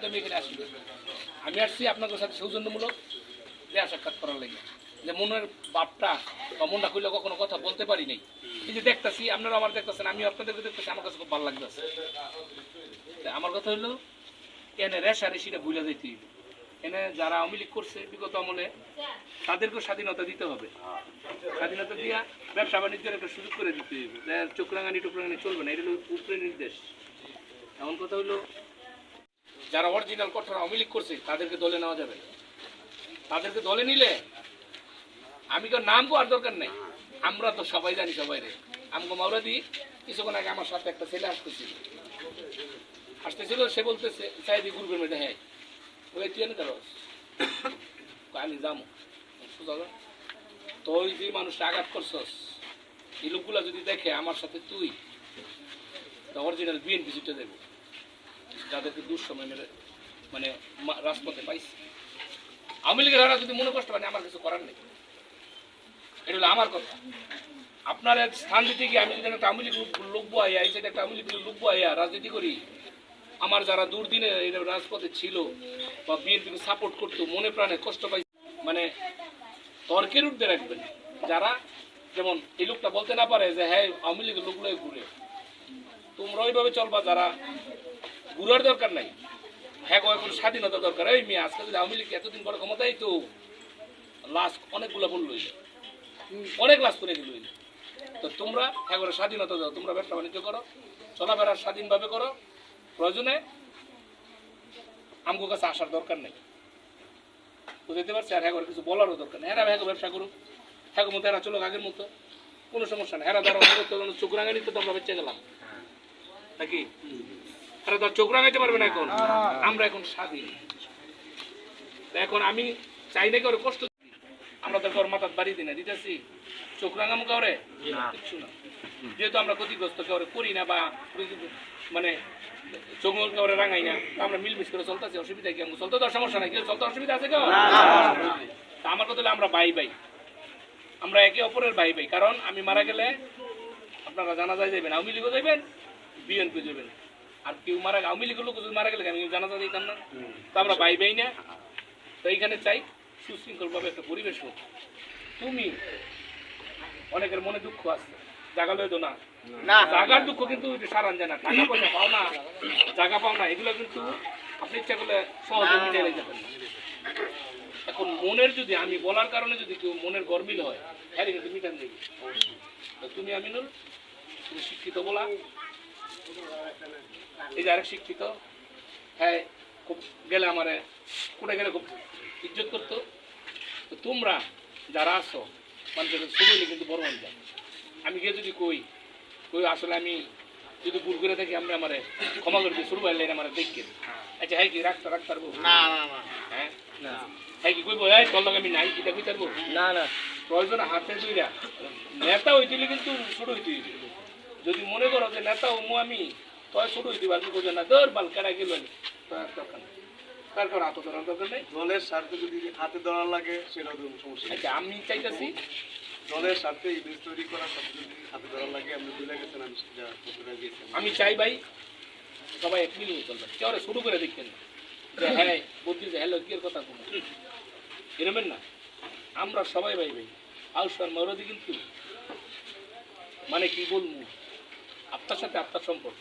কিন্তু আমি এখানে আসি আমি আসছি আপনাদের সাথে সৌজন্যমূলক দেয়া সাক্ষাৎ করার লাগে। যে মনের বাপটা বা মনটা খুলে কখনো কথা বলতে পারি নাই। এই যে দেখতেছি আপনারা আমার দেখতেছেন আমি আপনাদেরকে দেখতেছি, আমার কাছে খুব ভালো লাগতেছে। আমার কথা হলো, এনে রেশা রেশিটা ভুলে যেতে। এনে যারা আওয়ামী লীগ করছে বিগত আমলে, তাদেরকেও স্বাধীনতা দিতে হবে। স্বাধীনতা দিয়া ব্যবসা বাণিজ্যের একটা সুযোগ করে দিতে হবে চোখরাঙানি টোকরাঙানি চলবে না, এটা হলো উপরে নির্দেশ। এমন কথা হলো যারা অরিজিনাল কঠোর আওয়ামী লীগ করছে, তাদেরকে দলে নেওয়া যাবে তাদেরকে দলে নিলে আমি তো নাম আর দরকার নেই। আমরা তো সবাই জানি সবাই রে। আমগো মাওরাদি কিছুক্ষণ আগে আমার সাথে একটা ছেলে আসতেছিল। আসতেছিল, সে বলতেছে, সাইদি গুরুবের মেয়েটা হ্যাঁ ওই তুই এনে ধরো আমি যাব। যা। তুই যে মানুষটা আঘাত করছস, এই লোকগুলা যদি দেখে আমার সাথে তুই অরিজিনাল বিএনপি সিটে দেবো। যাদেরকে দুঃসময় মেরে মানে রাজপথে পাইছে। আওয়ামী লীগের হারা যদি মনে কষ্ট মানে আমার কিছু করার নেই। এটা হলো আমার কথা। আপনার এক স্থান দিতে গিয়ে আমি যদি একটা আওয়ামী লীগ লোক আইয়া এই একটা আওয়ামী লীগ লোক আইয়া রাজনীতি করি, আমার যারা দুর্দিনে এই রাজপথে ছিল বা বিএনপিকে সাপোর্ট করতো, মনে প্রাণে কষ্ট পাই মানে তর্কের ঊর্ধ্বে রাখবেন। যারা যেমন এই লোকটা বলতে না পারে যে হ্যাঁ আওয়ামী লীগের লোকগুলোই ঘুরে। তোমরা ওইভাবে চলবা, যারা ঘুরার দরকার নাই। হ্যাঁ কোনো স্বাধীনতা দরকার। এই মেয়ে, আজকে যদি আওয়ামী লীগ এতদিন পরে ক্ষমতায় তো লাশ অনেকগুলো বলল অনেক লাশ করে দিল তো তোমরা হ্যাঁ স্বাধীনতা দাও, তোমরা ব্যবসা বাণিজ্য করো, চলাফেরা স্বাধীনভাবে করো। প্রয়োজনে আমগো কাছে আসার দরকার নেই। বুঝতে পারছি? আর হ্যাঁ কিছু বলারও দরকার নেই। হ্যাঁ হ্যাঁ ব্যবসা করুক। হ্যাঁ মতো এরা চলো আগের মতো। কোনো সমস্যা নেই। হ্যাঁ দ্বারা চোখ রাঙানি তো আমরা বেঁচে গেলাম। নাকি? তোর চোখ রাঙাইতে পারবে না এখন। আমরা এখন স্বাধীন। এখন আমি চাই না কারও কষ্ট আমরা তো মাথার বাড়ি দিই না দিতেছি। চোখ রাঙামো কাউরে? কিচ্ছু না। যেহেতু আমরা ক্ষতিগ্রস্ত কাউরে করি না বা মানে চোখ কাউরে রাঙাই না তা আমরা মিলমিশ করে চলতেছি অসুবিধা কি চলতে তো সমস্যা নাই কেউ চলতে অসুবিধা আছে কেউ? তা আমার কথা আমরা ভাই ভাই। আমরা একে অপরের ভাই ভাই কারণ আমি মারা গেলে আপনারা জানা যায় যাবেন আওয়ামী লীগও যাবেন বিএনপি যাবেন আর কেউ মারা আওয়ামী লীগের লোক যদি মারা গেলে আমি জানাজা দিতাম না। তো আমরা ভাই ভাই না। তো এইখানে চাই সুশৃঙ্খলভাবে একটা পরিবেশ হোক। তুমি অনেকের মনে দুঃখ আছে। জাগা লইতো না। জাগার দুঃখ কিন্তু সারান যায় না। টাকা পয়সা পাও না জায়গা পাও না এগুলো কিন্তু আপনি ইচ্ছা করলে সহজে মিটে যাবেন না এখন মনের যদি আমি বলার কারণে যদি কেউ মনের গরমিল হয় হ্যাঁ কিন্তু মিটান দেবে তো তুমি আমিনুল তুমি শিক্ষিত বলা। এই যে আরেক শিক্ষিত হ্যাঁ খুব গেলে আমারে কোথায় গেলে খুব ইজ্জত করতো। তো তোমরা যারা আসো মানুষের শুরু হলে কিন্তু বড় হয়ে যায় আমি গিয়ে যদি কই কই আসলে আমি যদি ভুল করে থাকি আমরা আমার ক্ষমা করে দিই শুরু হইলে আমার দেখকে আচ্ছা হ্যাঁ কি রাখতে রাখতে পারব? না না না। হ্যাঁ? না। হ্যাঁ কি কইবো? এই চল আমি নাই কি কই পারব? না না। প্রয়োজন হাতে দুইরা নেতা হইতিলে কিন্তু শুরু হইতে যদি মনে করো যে নেতা হমু আমি তয় শুরু হইতে পারবি কোথাও না। দর বাল কেনা গেল তার দরকার নেই। তার কারণ হাত ধরার দরকার নেই। দলের স্বার্থে যদি হাতে ধরার লাগে সেটাও তো সমস্যা। আচ্ছা আমি চাইতেছি দলের স্বার্থে ইমেজ তৈরি করার সাথে যদি হাতে ধরার লাগে আপনি বুঝে গেছেন আমি চাই ভাই সবাই এক মিলিয়ে চলবে কেউ শুরু করে দেখছেন যে হ্যাঁ বুদ্ধি যে হ্যালো কি এর কথা কোনো এরমেন না। আমরা সবাই ভাই ভাই। আউসার মরদি কিন্তু মানে কি বলব? আপনার সাথে আপনার সম্পর্ক।